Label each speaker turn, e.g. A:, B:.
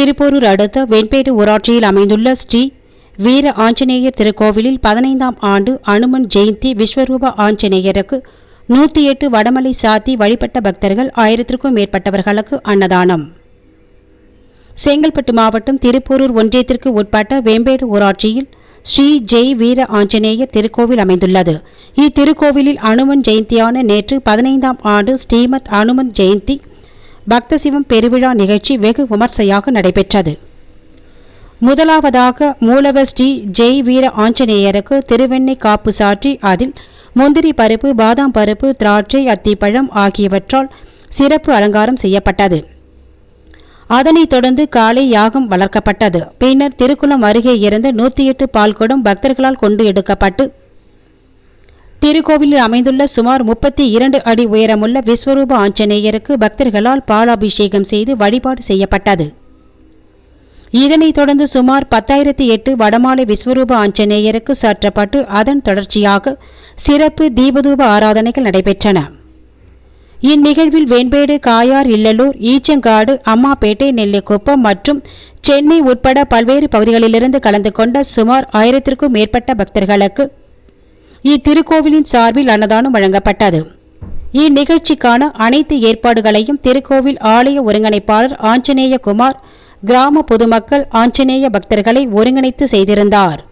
A: திருப்போரூர் அடுத்த வெண்பேடு ஊராட்சியில் அமைந்துள்ள ஸ்ரீ வீர ஆஞ்சநேயர் திருக்கோவிலில் பதினைந்தாம் ஆண்டு அனுமன் ஜெயந்தி விஸ்வரூப ஆஞ்சநேயருக்கு நூற்றி எட்டு வடமலை சாத்தி வழிபட்ட பக்தர்கள் ஆயிரத்திற்கும் மேற்பட்டவர்களுக்கு அன்னதானம். செங்கல்பட்டு மாவட்டம் திருப்போரூர் ஒன்றியத்திற்கு உட்பட்ட வேம்பேடு ஊராட்சியில் ஸ்ரீ ஜெய் வீர ஆஞ்சநேயர் திருக்கோவில் அமைந்துள்ளது. இத்திருக்கோவிலில் அனுமன் ஜெயந்தியான நேற்று பதினைந்தாம் ஆண்டு ஸ்ரீமத் அனுமன் ஜெயந்தி பக்த சிவம் பெருவிழா நிகழ்ச்சி வெகு விமர்சையாக நடைபெற்றது. முதலாவதாக மூலவர் ஸ்ரீ ஜெய் வீர ஆஞ்சநேயருக்கு திருவெண்ணெய் காப்பு சாற்றி அதில் முந்திரி பருப்பு பாதாம் பருப்பு திராட்சை அத்திப்பழம் ஆகியவற்றால் சிறப்பு அலங்காரம் செய்யப்பட்டது. அதனைத் தொடர்ந்து காலை யாகம் வளர்க்கப்பட்டது. பின்னர் திருக்குளம் அருகே இருந்த நூத்தி எட்டு பால்குடம் பக்தர்களால் கொண்டு எடுக்கப்பட்டு திருக்கோவிலில் அமைந்துள்ள சுமார் முப்பத்தி இரண்டு அடி உயரமுள்ள விஸ்வரூப ஆஞ்சநேயருக்கு பக்தர்களால் பாலாபிஷேகம் செய்து வழிபாடு செய்யப்பட்டது. இதனைத் தொடர்ந்து சுமார் பத்தாயிரத்தி எட்டு வடமாலை விஸ்வரூப ஆஞ்சநேயருக்கு சாற்றப்பட்டு அதன் தொடர்ச்சியாக சிறப்பு தீபதூப ஆராதனைகள் நடைபெற்றன. இந்நிகழ்வில் வேண்பேடு காயார் இல்லலூர் ஈச்சங்காடு அம்மாப்பேட்டை நெல்லிக்குப்பம் மற்றும் சென்னை உட்பட பல்வேறு பகுதிகளிலிருந்து கலந்து கொண்ட சுமார் ஆயிரத்திற்கும் மேற்பட்ட பக்தர்களுக்கு இத்திருக்கோவிலின் சார்பில் அன்னதானம் வழங்கப்பட்டது. இந்நிகழ்ச்சிக்கான அனைத்து ஏற்பாடுகளையும் திருக்கோவில் ஆலய ஒருங்கிணைப்பாளர் ஆஞ்சநேய குமார் கிராம பொதுமக்கள் ஆஞ்சநேய பக்தர்களை ஒருங்கிணைத்து செய்திருந்தார்.